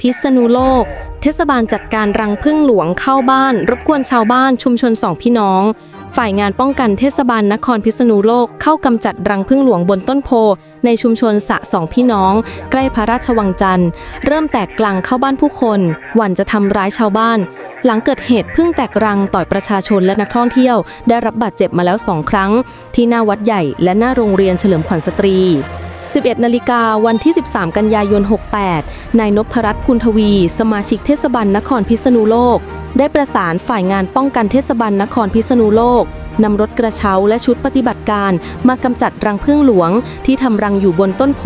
พิษณุโลก เทศบาลจัดการรังพึ่งหลวงเข้าบ้าน รบกวนชาวบ้านชุมชนสองพี่น้อง ฝ่ายงานป้องกันเทศบาลนครพิษณุโลกเข้ากำจัดรังพึ่งหลวงบนต้นโพ ในชุมชนสะสองพี่น้อง ใกล้พระราชวังจันทร์ เริ่มแตกกลังเข้าบ้านผู้คน หวั่นจะทำร้ายชาวบ้าน หลังเกิดเหตุพึ่งแตกรังต่อยประชาชนและนักท่องเที่ยว ได้รับบาดเจ็บมาแล้วสองครั้ง ที่หน้าวัดใหญ่และหน้าโรงเรียนเฉลิมขวัญสตรี 11 นาฬิกาวันที่ 13 กันยายน 68 นายนพรัตน์คุณทวี สมาชิกเทศบาลนครพิษณุโลก ได้ประสานฝ่ายงานป้องกันเทศบาลนครพิษณุโลกนำรถกระเช้าและชุดปฏิบัติการมากำจัดรังผึ้งหลวง ที่ทำรังอยู่บนต้นโพ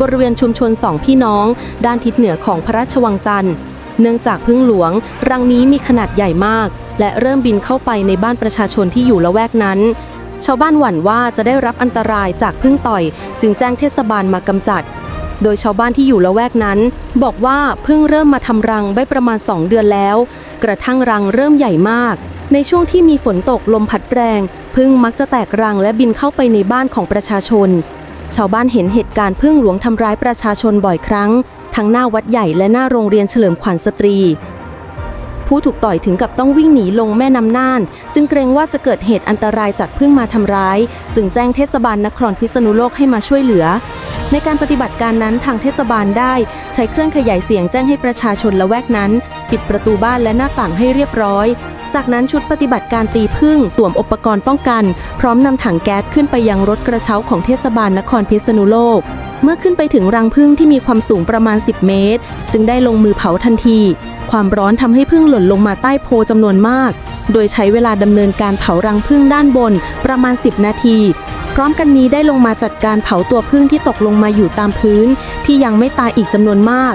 บริเวณชุมชนสองพี่น้อง ด้านทิศเหนือของพระราชวังจันทร์ เนื่องจากพึ่งหลวง รังนี้มีขนาดใหญ่มาก และเริ่มบินเข้าไปในบ้านประชาชนที่อยู่ละแวกนั้น ชาวบ้านหวั่นว่าจะได้รับอันตรายจากพึ่งต่อย จึงแจ้งเทศบาลมากำจัด โดยชาวบ้านที่อยู่ละแวกนั้น บอกว่าพิ่งเริ่มมาทำรังได้ประมาณ 2 เดือนแล้ว กระทั่งรังเริ่มใหญ่มาก ในช่วงที่มีฝนตกลมพัดแรงพึ่งมักจะแตกรังและบินเข้าไปในบ้านของประชาชน ชาวบ้านเห็นเหตุการณ์พึ่งหลวงทำร้ายประชาชนบ่อยครั้ง ทั้งหน้าวัดใหญ่และหน้าโรงเรียนเฉลิมขวัญสตรี ผู้ถูกต่อยถึงกับต้องวิ่งหนีลงแม่น้ำน่าน จึงเกรงว่าจะเกิดเหตุอันตรายจากพึ่งมาทำร้าย จึงแจ้งเทศบาลนครพิษณุโลกให้มาช่วยเหลือ ในการปฏิบัติการนั้นทางเทศบาลได้ ใช้เครื่องขยายเสียงแจ้งให้ประชาชนละแวกนั้น ปิดประตูบ้านและหน้าต่างให้เรียบร้อยจากนั้นชุดปฏิบัติการตีพึ่งสวมอุปกรณ์ป้องกัน พร้อมนำถังแก๊สขึ้นไปยังรถกระเช้าของเทศบาลนครพิษณุโลก เมื่อขึ้นไปถึงรังพึ่งที่มีความสูงประมาณ 10 เมตร จึงได้ลงมือเผาทันที ความร้อนทำให้พึ่งหล่นลงมาใต้โพจำนวนมาก โดยใช้เวลาดำเนินการเผารังพึ่งด้านบนประมาณ 10 นาที พร้อมกันนี้ได้ลงมาจัดการเผาตัวพึ่งที่ตกลงมาอยู่ตามพื้น ที่ยังไม่ตายอีกจำนวนมาก